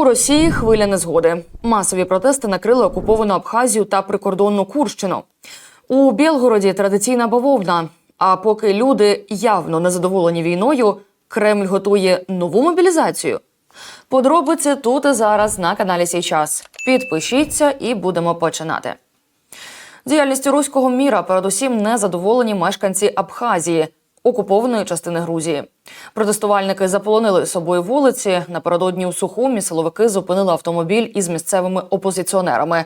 У Росії хвиля незгоди. Масові протести накрили окуповану Абхазію та прикордонну Курщину. У Білгороді традиційна бавовна. А поки люди явно незадоволені війною, Кремль готує нову мобілізацію. Подробиці тут і зараз на каналі Сій час. Підпишіться і будемо починати. Діяльністю руського міра передусім не задоволені мешканці Абхазії, окупованої частини Грузії. Протестувальники заполонили собою вулиці. Напередодні у Сухумі силовики зупинили автомобіль із місцевими опозиціонерами.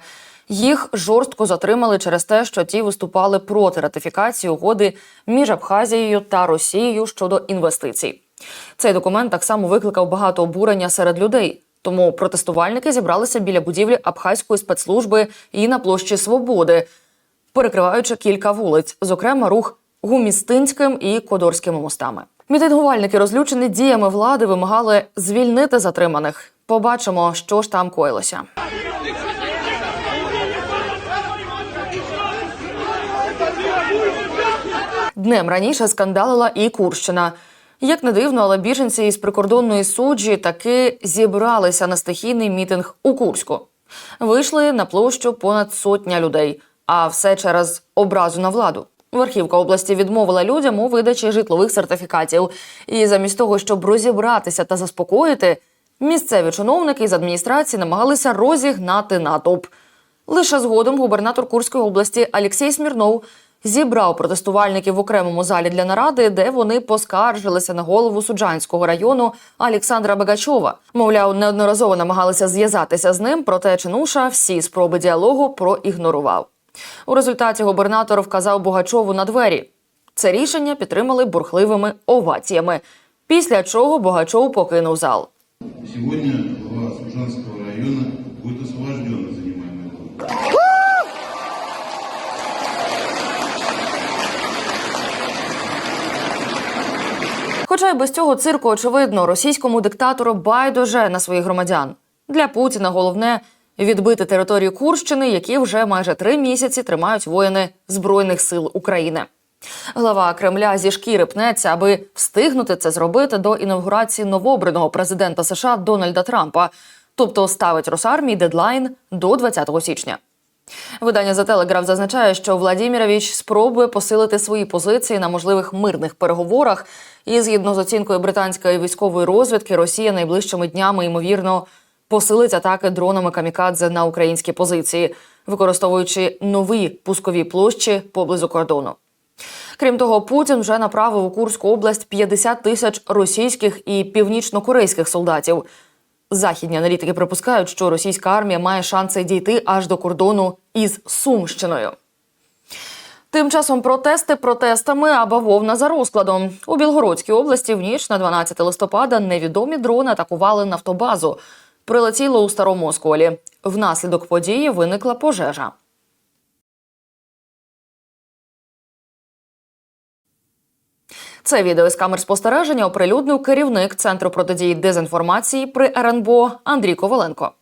Їх жорстко затримали через те, що ті виступали проти ратифікації угоди між Абхазією та Росією щодо інвестицій. Цей документ так само викликав багато обурення серед людей. Тому протестувальники зібралися біля будівлі Абхазької спецслужби і на площі Свободи, перекриваючи кілька вулиць, зокрема рух Гумістинським і Кодорськими мостами. Мітингувальники, розлючені діями влади, вимагали звільнити затриманих. Побачимо, що ж там коїлося. Днем раніше скандалила і Курщина. Як не дивно, але біженці із прикордонної суджі таки зібралися на стихійний мітинг у Курську. Вийшли на площу понад сотня людей, а все через образу на владу. Верхівка області відмовила людям у видачі житлових сертифікатів. І замість того, щоб розібратися та заспокоїти, місцеві чиновники з адміністрації намагалися розігнати натовп. Лише згодом губернатор Курської області Олексій Смірнов зібрав протестувальників в окремому залі для наради, де вони поскаржилися на голову Суджанського району Олександра Багачова. Мовляв, неодноразово намагалися зв'язатися з ним, проте чинуша всі спроби діалогу проігнорував. У результаті губернатор вказав Богачову на двері. Це рішення підтримали бурхливими оваціями. Після чого Богачов покинув зал. Сегодня глава Служанского района будет освобожден от занимаемой. Хоча й без цього цирку, очевидно, російському диктатору байдуже на своїх громадян. Для Путіна головне відбити територію Курщини, які вже майже три місяці тримають воїни Збройних сил України. Глава Кремля зі шкіри пнеться, аби встигнути це зробити до інавгурації новообраного президента США Дональда Трампа, тобто ставить Росармії дедлайн до 20 січня. Видання The Telegraph зазначає, що Владімірович спробує посилити свої позиції на можливих мирних переговорах. І згідно з оцінкою британської військової розвідки, Росія найближчими днями ймовірно посилить атаки дронами камікадзе на українські позиції, використовуючи нові пускові площі поблизу кордону. Крім того, Путін вже направив у Курську область 50 тисяч російських і північнокорейських солдатів. Західні аналітики припускають, що російська армія має шанси дійти аж до кордону із Сумщиною. Тим часом протести протестами, а бавовна за розкладом. У Білгородській області в ніч на 12 листопада невідомі дрони атакували нафтобазу. Прилетіло у старому осколі. Внаслідок події виникла пожежа. Це відео з камер спостереження оприлюднив керівник центру протидії дезінформації при РНБО Андрій Коваленко.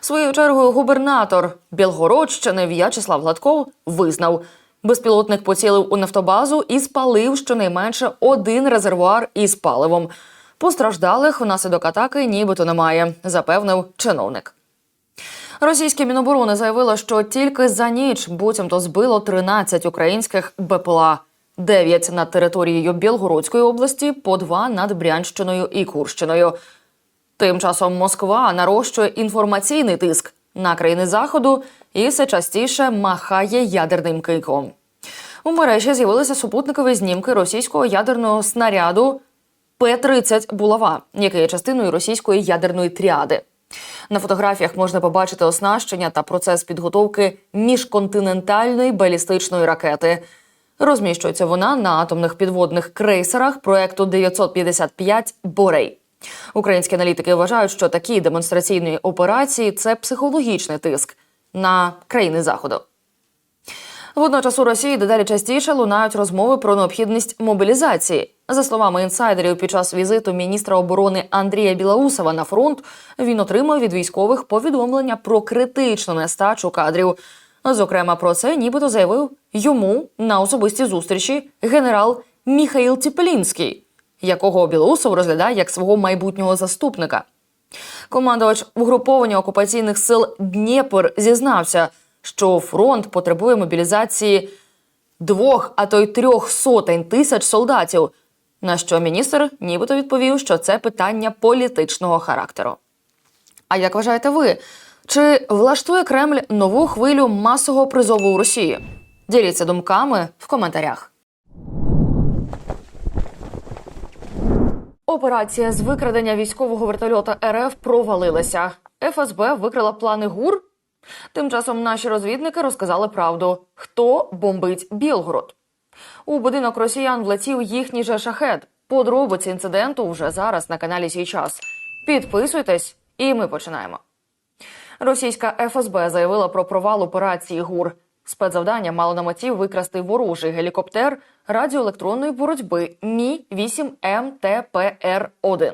Своєю чергою губернатор Білгородщини В'ячеслав Гладков визнав, безпілотник поцілив у нафтобазу і спалив щонайменше один резервуар із паливом. Постраждалих внаслідок атаки нібито немає, запевнив чиновник. Російське міноборони заявило, що тільки за ніч буцімто збило 13 українських БПЛА. 9 над територією Білгородської області, по 2 над Брянщиною і Курщиною. Тим часом Москва нарощує інформаційний тиск на країни заходу і все частіше махає ядерним кийком. У мережі з'явилися супутникові знімки російського ядерного снаряду П-30 Булава, який є частиною російської ядерної тріади. На фотографіях можна побачити оснащення та процес підготовки міжконтинентальної балістичної ракети. Розміщується вона на атомних підводних крейсерах проекту 955 Борей. Українські аналітики вважають, що такі демонстраційні операції це психологічний тиск на країни заходу. Водночас у Росії дедалі частіше лунають розмови про необхідність мобілізації. За словами інсайдерів, під час візиту міністра оборони Андрія Білоусова на фронт він отримав від військових повідомлення про критичну нестачу кадрів. Зокрема, про це нібито заявив йому на особистій зустрічі генерал Міхаїл Тіплінський, якого Білоусов розглядає як свого майбутнього заступника. Командувач угруповання окупаційних сил Дніпр зізнався, що фронт потребує мобілізації двох, а то й трьох сотень тисяч солдатів. На що міністр нібито відповів, що це питання політичного характеру. А як вважаєте ви? Чи влаштує Кремль нову хвилю масового призову у Росії? Діліться думками в коментарях. Операція з викрадення військового вертольота РФ провалилася. ФСБ викрила плани ГУР. Тим часом наші розвідники розказали правду, хто бомбить Білгород. У будинок росіян влетів їхній же шахет. Подробиці інциденту вже зараз на каналі «Сій час». Підписуйтесь, і ми починаємо. Російська ФСБ заявила про провал операції ГУР. Спецзавдання мало на меті викрасти ворожий гелікоптер радіоелектронної боротьби Мі 8 МТПР 1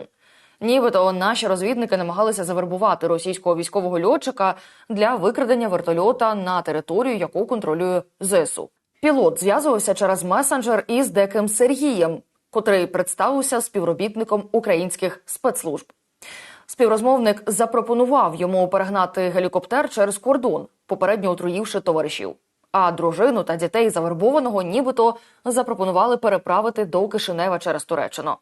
Нібито наші розвідники намагалися завербувати російського військового льотчика для викрадення вертольота на територію, яку контролює ЗСУ. Пілот зв'язувався через месенджер із деким Сергієм, котрий представився співробітником українських спецслужб. Співрозмовник запропонував йому перегнати гелікоптер через кордон, попередньо отруївши товаришів. А дружину та дітей завербованого нібито запропонували переправити до Кишинева через Туреччину.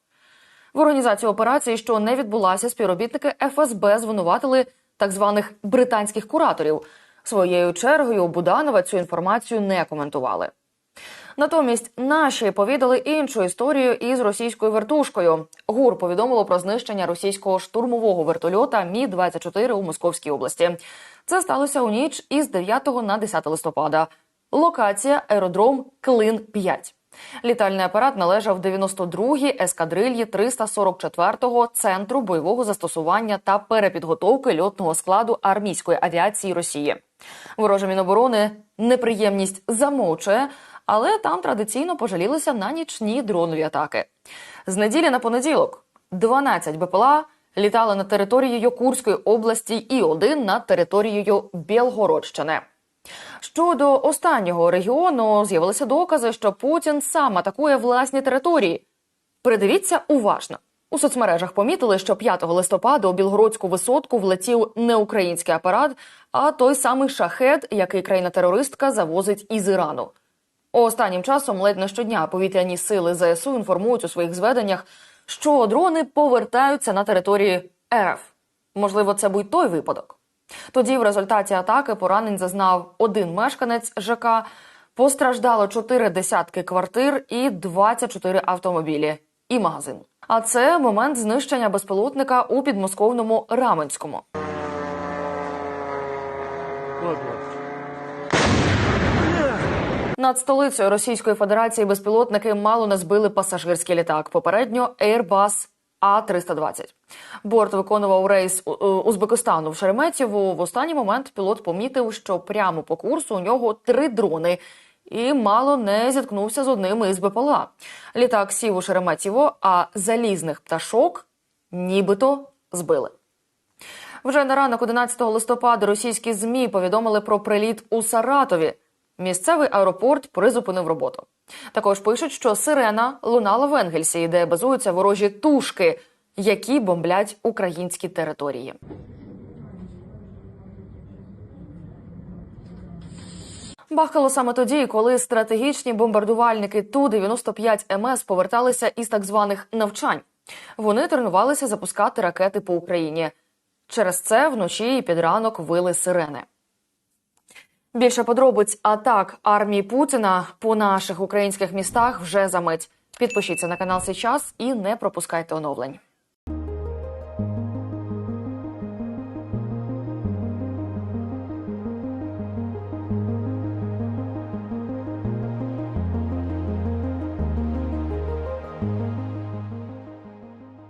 В організації операції, що не відбулася, співробітники ФСБ звинуватили так званих британських кураторів. Своєю чергою Буданова цю інформацію не коментували. Натомість наші повідали іншу історію із російською вертушкою. ГУР повідомило про знищення російського штурмового вертольота Мі 24 у Московській області. Це сталося у ніч із 9 на 10 листопада. Локація аеродром Клин 5 Літальний апарат належав 92-й ескадрильї 344-го центру бойового застосування та перепідготовки льотного складу армійської авіації Росії. Ворожа міноборони неприємність замовчує, але там традиційно пожалілися на нічні дронові атаки. З неділі на понеділок 12 БПЛА літали над територією Курської області і один над територією Білгородщини. Щодо останнього регіону з'явилися докази, що Путін сам атакує власні території. Придивіться уважно. У соцмережах помітили, що 5 листопада у Білгородську висотку влетів не український апарат, а той самий шахет, який країна-терористка завозить із Ірану. Останнім часом ледь не щодня повітряні сили ЗСУ інформують у своїх зведеннях, що дрони повертаються на території РФ. Можливо, це був той випадок. Тоді, в результаті атаки, поранень зазнав один мешканець ЖК. Постраждало чотири десятки квартир і 24 автомобілі і магазин. А це момент знищення безпілотника у підмосковному Раменському. Над столицею Російської Федерації безпілотники мало не збили пасажирський літак. Попередньо Airbus А-320. Борт виконував рейс у- Узбекистану в Шереметьєву. В останній момент пілот помітив, що прямо по курсу у нього три дрони. І мало не зіткнувся з одним із БПЛА. Літак сів у Шереметьєво, а залізних пташок нібито збили. Вже на ранок 11 листопада російські змі повідомили про приліт у Саратові. Місцевий аеропорт призупинив роботу. Також пишуть, що сирена лунала в Енгельсі, де базуються ворожі тушки, які бомблять українські території. Бахало саме тоді, коли стратегічні бомбардувальники Ту-95 МС поверталися із так званих навчань. Вони тренувалися запускати ракети по Україні. Через це вночі і під ранок вили сирени. Більше подробиць атак армії Путіна по наших українських містах вже за мить. Підпишіться на канал сейчас і не пропускайте оновлень.